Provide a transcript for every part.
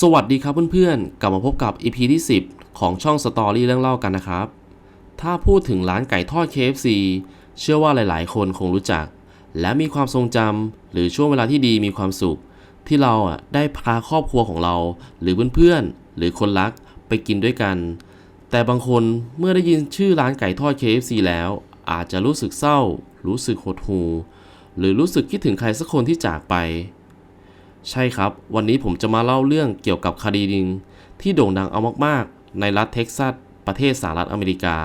สวัสดีครับเพื่อนๆ กลับมาพบกับ EP ที่ 10 ของช่องสตอรี่เรื่องเล่ากันนะครับ ถ้าพูดถึงร้านไก่ทอด KFC เชื่อว่าหลายๆ คนคงรู้จัก และมีความทรงจำหรือช่วงเวลาที่ดีมีความสุข ที่เราได้พาครอบครัวของเรา หรือเพื่อนๆ หรือคนรักไปกินด้วยกัน แต่บางคนเมื่อได้ยินชื่อร้านไก่ทอด KFC แล้ว อาจจะรู้สึกเศร้า รู้สึกหดหู่หรือรู้สึกคิดถึงใครสักคนที่จากไป ใช่ครับ วันนี้ผมจะมาเล่าเรื่องเกี่ยวกับคดีหนึ่งที่โด่งดังเอามากๆ ในรัฐเท็กซัส ประเทศสหรัฐอเมริกา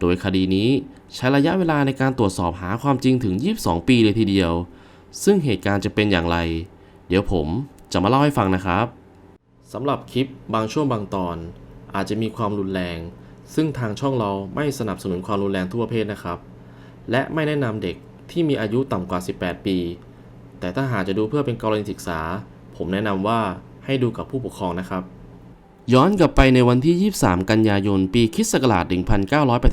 โดยคดีนี้ใช้ระยะเวลาในการตรวจสอบหาความจริงถึง 22 ปีเลยทีเดียว ซึ่งเหตุการณ์จะเป็นอย่างไร เดี๋ยวผมจะมาเล่าให้ฟังนะครับสำหรับคลิปบางช่วงบางตอน อาจจะมีความรุนแรง ซึ่งทางช่องเราไม่สนับสนุนความรุนแรงทั่วประเภทนะครับ และไม่แนะนำเด็กที่มีอายุต่ำกว่า 18 ปี แต่ถ้าหากจะดูเพื่อเป็นกรณีศึกษา ผมแนะนำว่าให้ดูกับผู้ปกครองนะครับ ย้อนกลับไปในวันที่ 23 กันยายน ปีคิศกราช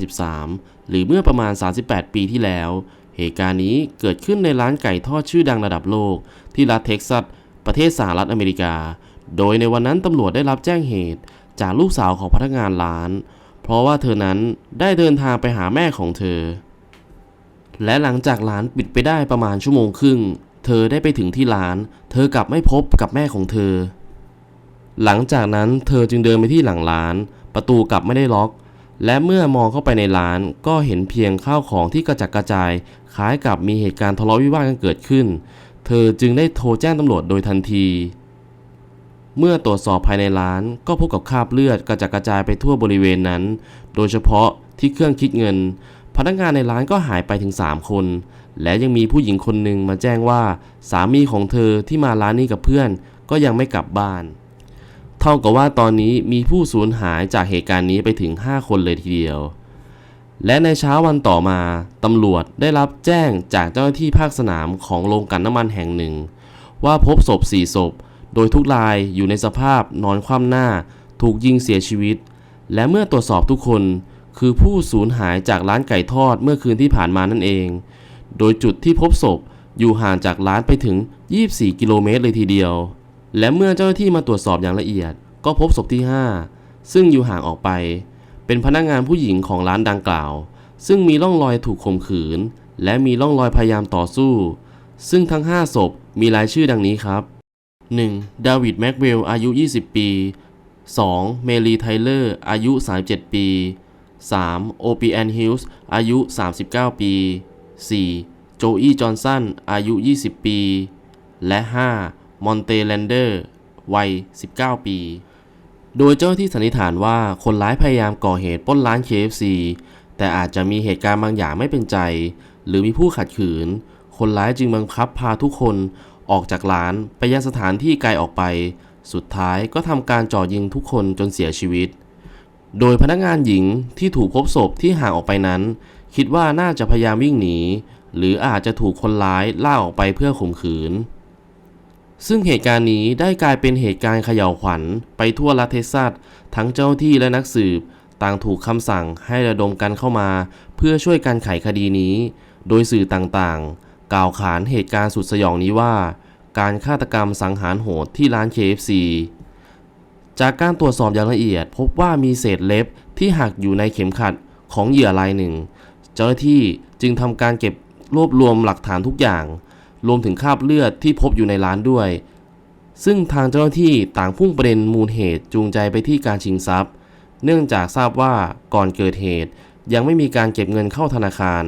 1983 หรือเมื่อประมาณ 38 ปีที่แล้ว เหตุการณ์นี้เกิดขึ้นในร้านไก่ทอดชื่อดังระดับโลก ที่รัฐเท็กซัส ประเทศสหรัฐอเมริกา โดยในวันนั้นตำรวจได้รับแจ้งเหตุ จากลูกสาวของพนักงานร้าน เพราะว่าเธอนั้นได้เดินทางไปหาแม่ของเธอ และหลังจากร้านปิดไปได้ประมาณชั่วโมงครึ่ง เธอได้ไปถึงที่ร้าน เธอกลับไม่พบกับแม่ของเธอ หลังจากนั้นเธอจึงเดินไปที่หลังร้าน ประตูกลับไม่ได้ล็อก และเมื่อมองเข้าไปในร้านก็เห็นเพียงข้าวของที่กระจัดกระจาย คล้ายกับมีเหตุการณ์ทะเลาะวิวาทกันเกิดขึ้น เธอจึงได้โทรแจ้งตำรวจโดยทันที เมื่อตรวจสอบภายในร้าน ก็พบกับคราบเลือดกระจัดกระจายไปทั่วบริเวณนั้น โดยเฉพาะที่เครื่องคิดเงิน พนักงานในร้านก็หายไปถึง 3 คน และยังมีผู้หญิงคนหนึ่งมาแจ้งว่า สามีของเธอที่มาร้านนี้กับเพื่อน ก็ยังไม่กลับบ้าน เท่ากับว่าตอนนี้มีผู้สูญหายจากเหตุการณ์นี้ไปถึง 5 คนเลยทีเดียว และในเช้าวันต่อมาตำรวจได้รับแจ้งจากเจ้าหน้าที่ภาคสนามของโรงกลั่นน้ำมันแห่งหนึ่ง ว่าพบศพ4ศพ โดยทุกรายอยู่ในสภาพนอนคว่ำหน้า ถูกยิงเสียชีวิต และเมื่อตรวจสอบทุกคน คือผู้สูญหายจากร้านไก่ทอดเมื่อคืนที่ผ่านมานั่นเอง โดยจุดที่พบศพอยู่ห่างจากร้านไปถึง 24 กิโลเมตรเลยทีเดียว และเมื่อเจ้าหน้าที่มาตรวจสอบอย่างละเอียด ก็พบศพที่ 5 ซึ่งอยู่ห่างออกไป เป็นพนักงานผู้หญิงของร้านดังกล่าว ซึ่งมีร่องรอยถูกข่มขืน และมีร่องรอยพยายามต่อสู้ ซึ่งทั้ง 5 ศพมีรายชื่อดังนี้ครับ 1. ดาวิดแม็กเวลอายุ 20 ปี 2. เมลีไทเลอร์อายุ 37 ปี 3. โอปีแอนฮิลส์อายุ 39 ปี 4. โจอี้จอห์นสันอายุ 20 ปี และ 5. มอนเตแลนเดอร์ วัย 19 ปี โดยเจ้าหน้าที่สันนิษฐานว่าคนร้ายพยายามก่อเหตุปล้นร้าน KFC แต่อาจจะมีเหตุการณ์บางอย่างไม่เป็นใจ หรือมีผู้ขัดขืน คนร้ายจึงบังคับพาทุกคนออกจากร้านไปยังสถานที่ไกลออกไป สุดท้ายก็ทำการจ่อยิงทุกคนจนเสียชีวิต โดยพนักงานหญิงที่ถูกพบศพที่ห่างออกไปนั้น คิดว่าน่าจะพยายามวิ่งหนี หรืออาจจะถูกคนร้ายล่าออกไปเพื่อข่มขืน ซึ่งเหตุการณ์นี้ได้กลายเป็นเหตุการณ์เขย่าวขวัญไปทั่วรัฐเท็กซัสทั้งเจ้าที่และนักสืบ ต่างถูกคำสั่งให้ระดมกันเข้ามา เพื่อช่วยกันไขคดีนี้ โดยสื่อต่างๆ กล่าวขานเหตุการณ์สุดสยองนี้ว่า การฆาตกรรมสังหารโหดที่ร้าน KFC จากการตรวจสอบอย่างละเอียดพบว่ามีเศษเล็บที่หักอยู่ในเข็มขัดของเหยื่อรายหนึ่ง เจ้าหน้าที่จึงทำการเก็บรวบรวมหลักฐานทุกอย่าง รวมถึงคราบเลือดที่พบอยู่ในร้านด้วย ซึ่งทางเจ้าหน้าที่ต่างพุ่งประเด็นมูลเหตุจูงใจไปที่การชิงทรัพย์ เนื่องจากทราบว่าก่อนเกิดเหตุ ยังไม่มีการเก็บเงินเข้าธนาคาร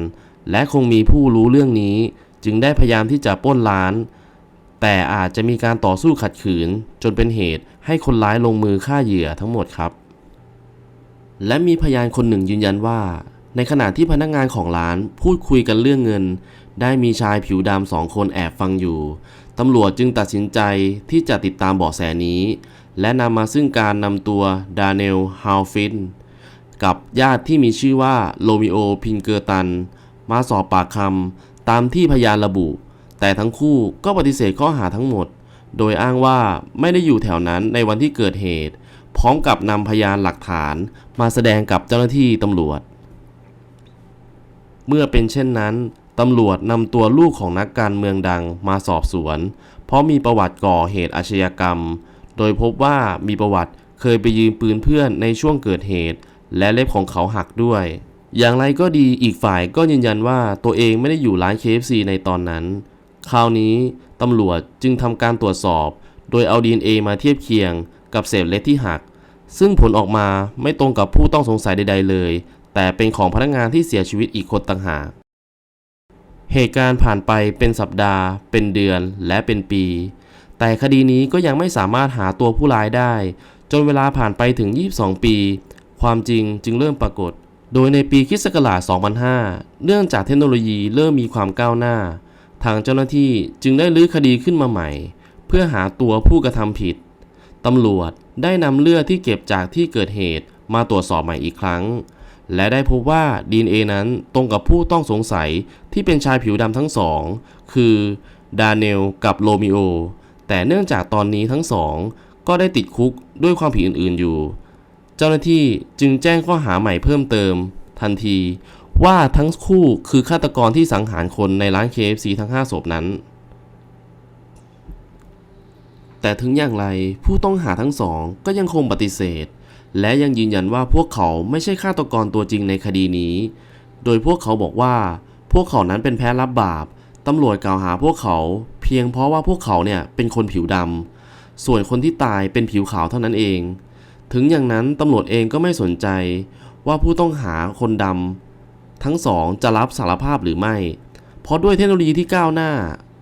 และคงมีผู้รู้เรื่องนี้ จึงได้พยายามที่จะปล้นร้าน แต่อาจจะมีการต่อสู้ขัดขืน จนเป็นเหตุให้คนร้ายลงมือฆ่าเหยื่อทั้งหมดครับ และมีพยานคนหนึ่งยืนยันว่า ในขณะที่พนักงานของร้านพูดคุยกันเรื่องเงิน ได้มีชายผิวดำสองคนแอบฟังอยู่ ตำรวจจึงตัดสินใจที่จะติดตามเบาะแสนี้ และนำมาซึ่งการนำตัวดาเนลฮาวฟินกับญาติที่มีชื่อว่าโรมิโอพินเกอร์ตัน มาสอบปากคำตามที่พยานระบุ แต่ทั้งคู่ก็ปฏิเสธข้อหาทั้งหมด โดยอ้างว่าไม่ได้อยู่แถวนั้นในวันที่เกิดเหตุ พร้อมกับนำพยานหลักฐานมาแสดงกับเจ้าหน้าที่ตำรวจ เมื่อเป็นเช่นนั้นตำรวจนำตัวลูกของนักการเมืองดังมาสอบสวน เพราะมีประวัติก่อเหตุอาชญากรรม โดยพบว่ามีประวัติเคยไปยืมปืนเพื่อนในช่วงเกิดเหตุ และเล็บของเขาหักด้วย อย่างไรก็ดีอีกฝ่ายก็ยืนยันว่าตัวเองไม่ได้อยู่ร้าน KFC ในตอนนั้น คราวนี้ตำรวจจึงทำการตรวจสอบ โดยเอา DNA มาเทียบเคียงกับเศษเล็บที่หัก ซึ่งผลออกมาไม่ตรงกับผู้ต้องสงสัยใด ๆ เลย แต่เป็นของพนักงานที่เสียชีวิตอีกคนต่างหาก เหตุการณ์ผ่านไปเป็นสัปดาห์ เป็นเดือนและเป็นปี แต่คดีนี้ก็ยังไม่สามารถหาตัวผู้ร้ายได้ จนเวลาผ่านไปถึง 22 ปี ความจริงจึงเริ่มปรากฏ โดยในปีคิศกราช2005 เนื่องจากเทคโนโลยีเริ่มมีความก้าวหน้า ทางเจ้าหน้าที่จึงได้รื้อคดีขึ้นมาใหม่ เพื่อหาตัวผู้กระทำผิดตำรวจได้นำเลือดที่เก็บจากที่เกิดเหตุมาตรวจสอบใหม่อีกครั้ง และได้พบว่า DNA นั้นตรงกับผู้ต้องสงสัยที่เป็นชายผิวดำทั้งสอง คือดาเนลกับโรมิโอ แต่เนื่องจากตอนนี้ทั้งสอง ก็ได้ติดคุกด้วยความผิดอื่นๆอยู่ เจ้าหน้าที่จึงแจ้งข้อหาใหม่เพิ่มเติม ทันทีว่าทั้งคู่คือฆาตกรที่สังหารคนในร้าน KFC ทั้ง 5 ศพนั้น แต่ถึงอย่างไรผู้ต้องหาทั้งสองก็ยังคงปฏิเสธ และยังยืนยันว่าพวกเขาไม่ใช่ฆาตกรตัวจริงในคดีนี้ โดยพวกเขาบอกว่า พวกเขานั้นเป็นแพ้รับบาป ตำรวจกล่าวหาพวกเขา เพียงเพราะว่าพวกเขาเนี่ยเป็นคนผิวดำ ส่วนคนที่ตายเป็นผิวขาวเท่านั้นเอง ถึงอย่างนั้นตำรวจเองก็ไม่สนใจว่าผู้ต้องหาคนดำทั้งสองจะรับสารภาพหรือไม่ เพราะด้วยเทคโนโลยีที่ก้าวหน้า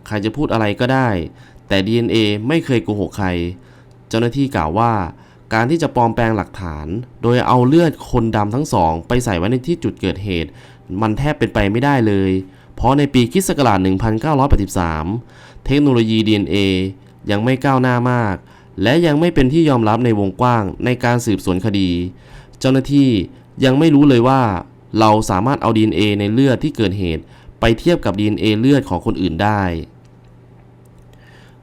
ใครจะพูดอะไรก็ได้ แต่ DNA ไม่เคยโกหกใคร เจ้าหน้าที่กล่าวว่า การที่จะปลอมแปลงหลักฐาน โดยเอาเลือดคนดำทั้งสอง ไปใส่ไว้ในที่จุดเกิดเหตุ มันแทบเป็นไปไม่ได้เลย เพราะในปีคิศกราช1983 เทคโนโลยี DNA ยังไม่ก้าวหน้ามาก และยังไม่เป็นที่ยอมรับในวงกว้างในการสืบสวนคดี เจ้าหน้าที่ยังไม่รู้เลยว่า เราสามารถเอา DNA ในเลือดที่เกิดเหตุ ไปเทียบกับ DNA เลือดของคนอื่นได้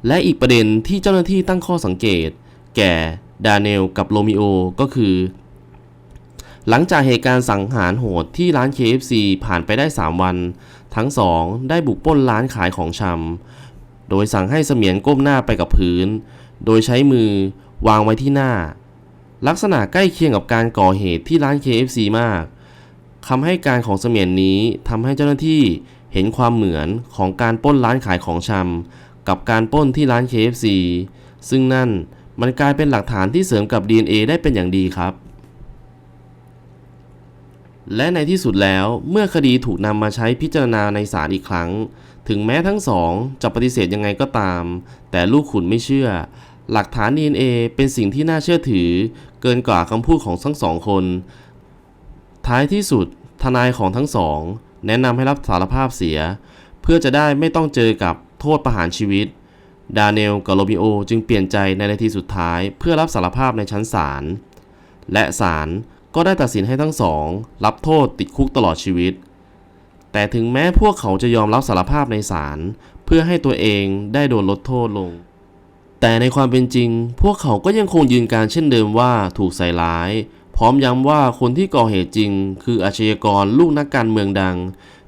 และอีกประเด็นที่เจ้าหน้าที่ตั้งข้อสังเกต แก่ ดาเนลกับโรมิโอก็คือ หลังจากเหตุการณ์สังหารโหดที่ร้าน KFC ผ่านไปได้ 3 วัน ทั้งสองได้บุกปล้นร้านขายของชำโดยสั่งให้เสมียนก้มหน้าไปกับพื้น โดยใช้มือวางไว้ที่หน้า ลักษณะใกล้เคียงกับการก่อเหตุที่ร้าน KFC มากคำให้การของเสมียนนี้ทำให้เจ้าหน้าที่เห็นความเหมือนของการปล้นร้านขายของชำกับการปล้นที่ร้าน KFC ซึ่งนั่น มันกลายเป็นหลักฐานที่เสริมกับ DNA ได้เป็นอย่างดีครับ และในที่สุดแล้วเมื่อคดีถูกนำมาใช้พิจารณาในศาลอีกครั้ง ถึงแม้ทั้งสองจะปฏิเสธยังไงก็ตาม แต่ลูกขุนไม่เชื่อ หลักฐาน DNA เป็นสิ่งที่น่าเชื่อถือ เกินกว่าคำพูดของทั้งสองคน ท้ายที่สุด ทนายของทั้งสอง แนะนำให้รับสารภาพเสีย เพื่อจะได้ไม่ต้องเจอกับโทษประหารชีวิต ดาเนลกับโรมิโอจึงเปลี่ยนใจในนาทีสุดท้ายเพื่อรับสารภาพในชั้นศาล และศาลก็ได้ตัดสินให้ทั้งสอง รับโทษติดคุกตลอดชีวิต แต่ถึงแม้พวกเขาจะยอมรับสารภาพในศาลเพื่อให้ตัวเองได้โดนลดโทษลง แต่ในความเป็นจริง พวกเขาก็ยังคงยืนการเช่นเดิมว่าถูกใส่ร้าย พร้อมย้ำว่าคนที่ก่อเหตุจริง คืออาชญากรลูกนักการเมืองดัง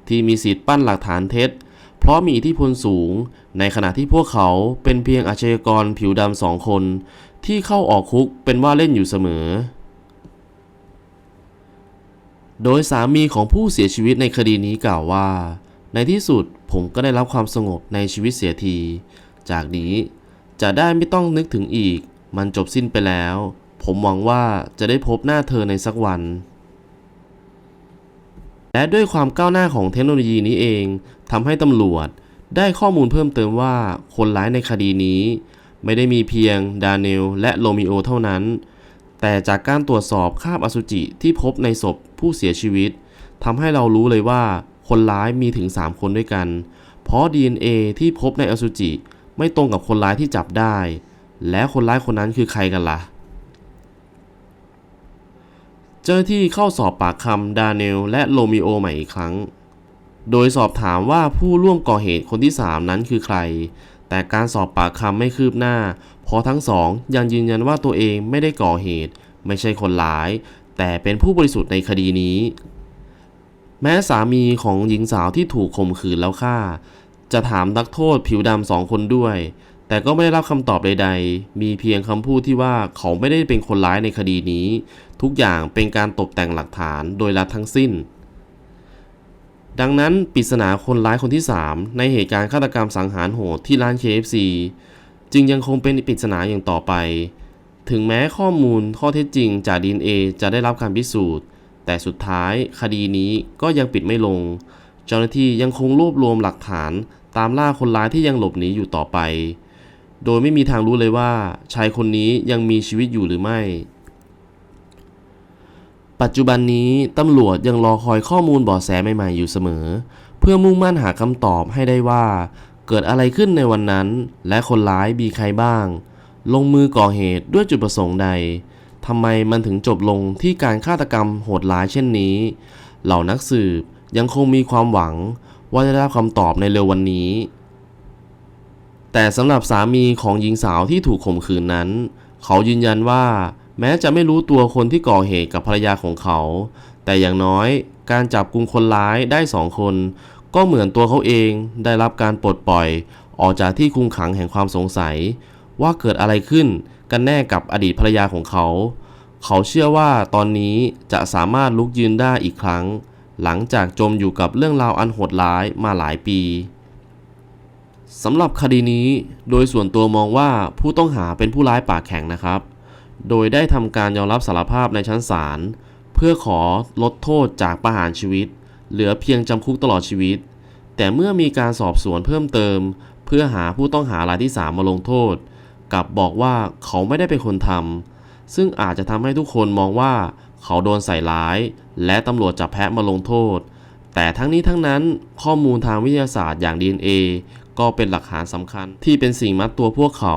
ที่มีสิทธิ์ปั้นหลักฐานเท็จ เพราะมีอิทธิพลสูง ในขณะที่พวกเขาเป็นเพียงอาชญากรผิวดำสองคน ที่เข้าออกคุกเป็นว่าเล่นอยู่เสมอ โดยสามีของผู้เสียชีวิตในคดีนี้กล่าวว่า ในที่สุดผมก็ได้รับความสงบในชีวิตเสียที จากนี้จะได้ไม่ต้องนึกถึงอีก มันจบสิ้นไปแล้ว ผมหวังว่าจะได้พบหน้าเธอในสักวัน และด้วยความก้าวหน้าของเทคโนโลยีนี้เองทำให้ตำรวจ ได้ข้อมูลเพิ่มเติมว่าคนร้ายในคดีนี้ ไม่ได้มีเพียงดาเนลและโรมิโอเท่านั้น แต่จากการตรวจสอบคราบอสุจิที่พบในศพผู้เสียชีวิตทำให้เรารู้เลยว่าคนร้ายมีถึง 3 คนด้วยกัน เพราะ DNA ที่พบในอสุจิไม่ตรงกับคนร้ายที่จับได้ และคนร้ายคนนั้นคือใครกันล่ะ เจ้าที่เข้าสอบปากคำดาเนลและโรมิโอใหม่อีกครั้ง โดยสอบถามว่าผู้ร่วมก่อเหตุคนที่ 3 นั้นคือใคร แต่การสอบปากคำไม่คืบหน้า เพราะทั้งสองยังยืนยันว่าตัวเองไม่ได้ก่อเหตุ ไม่ใช่คนร้าย แต่เป็นผู้บริสุทธิ์ในคดีนี้ แม้สามีของหญิงสาวที่ถูกข่มขืนแล้วฆ่า จะถามนักโทษผิวดำสองคนด้วย แต่ก็ไม่ได้รับคำตอบใด ๆ มีเพียงคำพูดที่ว่าเขาไม่ได้เป็นคนร้ายในคดีนี้ ทุกอย่างเป็นการตกแต่งหลักฐานโดยรัฐทั้งสิ้น ดังนั้นปริศนาคนร้ายคนที่ 3 ในเหตุการณ์ฆาตกรรมสังหารโหดที่ร้าน KFC จึงยังคงเป็นปริศนาอย่างต่อไป ถึงแม้ข้อมูลข้อเท็จจริงจาก DNA จะได้รับการพิสูจน์ แต่สุดท้ายคดีนี้ก็ยังปิดไม่ลง เจ้าหน้าที่ยังคงรวบรวมหลักฐานตามล่าคนร้ายที่ยังหลบหนีอยู่ต่อไป โดยไม่มีทางรู้เลยว่าชายคนนี้ยังมีชีวิตอยู่หรือไม่ ปัจจุบันนี้ตำรวจยังรอคอยข้อมูลบาะแสใหม่ๆอยู่เสมอ เพื่อมุ่งมั่นหาคำตอบให้ได้ว่า เกิดอะไรขึ้นในวันนั้น และคนร้ายมีใครบ้าง ลงมือก่อเหตุด้วยจุดประสงค์ใดทำไมมันถึงจบลงที่การฆาตกรรมโหดร้ายเช่นนี้ เหล่านักสืบยังคงมีความหวังว่าจะได้รับคำตอบในเร็ววันนี้ แต่สำหรับสามีของหญิงสาวที่ถูกข่มขืนนั้น เขายืนยันว่า แม้จะไม่รู้ตัวคนที่ก่อเหตุกับภรรยาของเขา แต่อย่างน้อยการจับกลุ่มคนร้ายได้สองคน ก็เหมือนตัวเขาเองได้รับการปลดปล่อย ออกจากที่คุมขังแห่งความสงสัย ว่าเกิดอะไรขึ้นกันแน่กับอดีตภรรยาของเขา เขาเชื่อว่าตอนนี้จะสามารถลุกยืนได้อีกครั้ง หลังจากจมอยู่กับเรื่องราวอันโหดร้ายมาหลายปีสำหรับคดีนี้โดยส่วนตัวมองว่าผู้ต้องหาเป็นผู้ร้ายปากแข็งนะครับ โดยได้ทำการยอมรับสารภาพในชั้นศาลเพื่อขอลดโทษจากประหารชีวิต เหลือเพียงจำคุกตลอดชีวิต แต่เมื่อมีการสอบสวนเพิ่มเติม เพื่อหาผู้ต้องหารายที่ 3 มาลงโทษ กลับบอกว่าเขาไม่ได้เป็นคนทำซึ่งอาจจะทำให้ทุกคนมองว่าเขาโดนใส่ร้าย และตำรวจจับแพะมาลงโทษ แต่ทั้งนี้ทั้งนั้นข้อมูลทางวิทยาศาสตร์อย่าง DNA ก็เป็นหลักฐานสำคัญที่เป็นสิ่งมัดตัวพวกเขา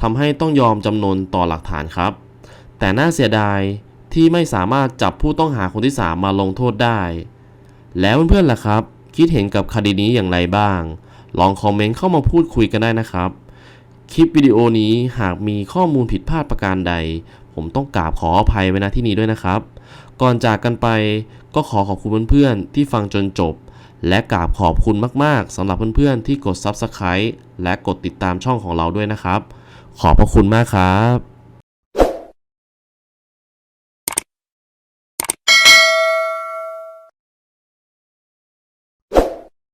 ทำให้ต้องยอมจำนนต่อหลักฐานครับ แต่น่าเสียดายที่ไม่สามารถจับผู้ต้องหาคนที่ 3 มาลงโทษได้ แล้วเพื่อนๆล่ะครับ คิดเห็นกับคดีนี้อย่างไรบ้าง ลองคอมเมนต์เข้ามาพูดคุยกันได้นะครับ คลิปวิดีโอนี้หากมีข้อมูลผิดพลาดประการใด ผมต้องกราบขออภัยไว้ณที่นี้ด้วยนะครับ ก่อนจากกันไปก็ขอขอบคุณเพื่อนๆที่ฟังจนจบ และกราบขอบคุณมากๆสำหรับเพื่อนๆที่กด Subscribe และกดติดตามช่องของเราด้วยนะครับ ขอบพระคุณมากครับ